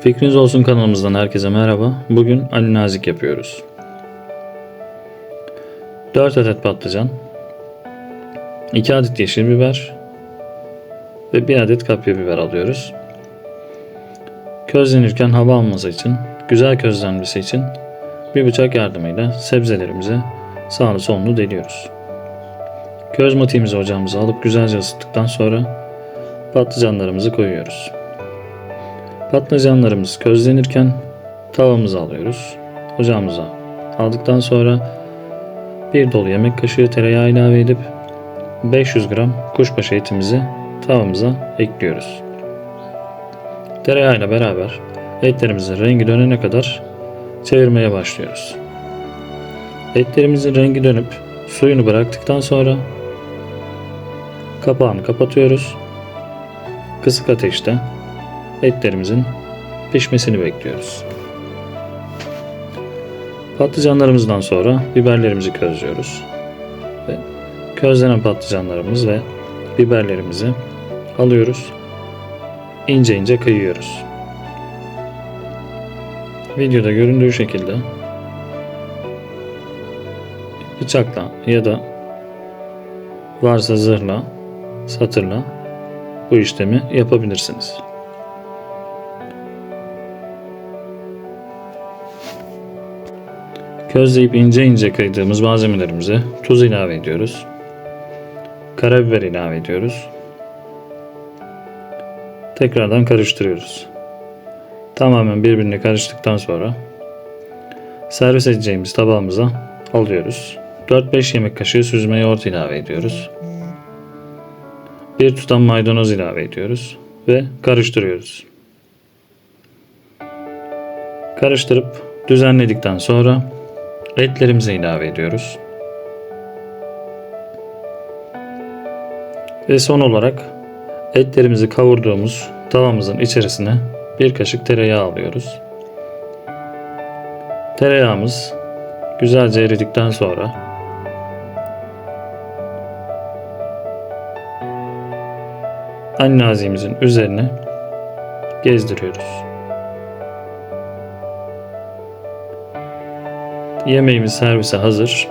Fikriniz olsun kanalımızdan herkese merhaba. Bugün Ali Nazik yapıyoruz. 4 adet patlıcan, 2 adet yeşil biber ve 1 adet kapya biber alıyoruz. Közlenirken hava alması için, güzel közlenmesi için bir bıçak yardımıyla sebzelerimizi sağlı solunu deliyoruz. Köz matiğimizi ocağımıza alıp güzelce ısıttıktan sonra patlıcanlarımızı koyuyoruz. Patlıcanlarımız közlenirken tavamızı alıyoruz. Ocağımıza aldıktan sonra bir dolu yemek kaşığı tereyağı ilave edip 500 gram kuşbaşı etimizi tavamıza ekliyoruz. Tereyağıyla beraber etlerimizin rengi dönene kadar çevirmeye başlıyoruz. Etlerimizin rengi dönüp suyunu bıraktıktan sonra kapağını kapatıyoruz. Kısık ateşte etlerimizin pişmesini bekliyoruz. Patlıcanlarımızdan sonra biberlerimizi közlüyoruz. Ve közlenen patlıcanlarımız ve biberlerimizi alıyoruz. İnce ince kıyıyoruz. Videoda göründüğü şekilde bıçakla ya da varsa zırhla, satırla bu işlemi yapabilirsiniz. Közleyip ince ince kıydığımız malzemelerimize tuz ilave ediyoruz. Karabiber ilave ediyoruz. Tekrardan karıştırıyoruz. Tamamen birbirine karıştıktan sonra servis edeceğimiz tabağımıza alıyoruz. 4-5 yemek kaşığı süzme yoğurt ilave ediyoruz. Bir tutam maydanoz ilave ediyoruz ve karıştırıyoruz. Karıştırıp düzenledikten sonra etlerimizi ilave ediyoruz. Ve son olarak etlerimizi kavurduğumuz tavamızın içerisine bir kaşık tereyağı alıyoruz. Tereyağımız güzelce eridikten sonra annazimizin üzerine gezdiriyoruz. Yemeğimiz servise hazır.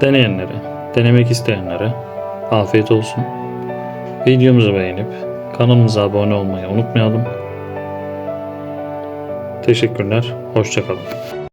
Deneyenlere, denemek isteyenlere afiyet olsun. Videomuzu beğenip kanalımıza abone olmayı unutmayalım. Teşekkürler, hoşçakalın.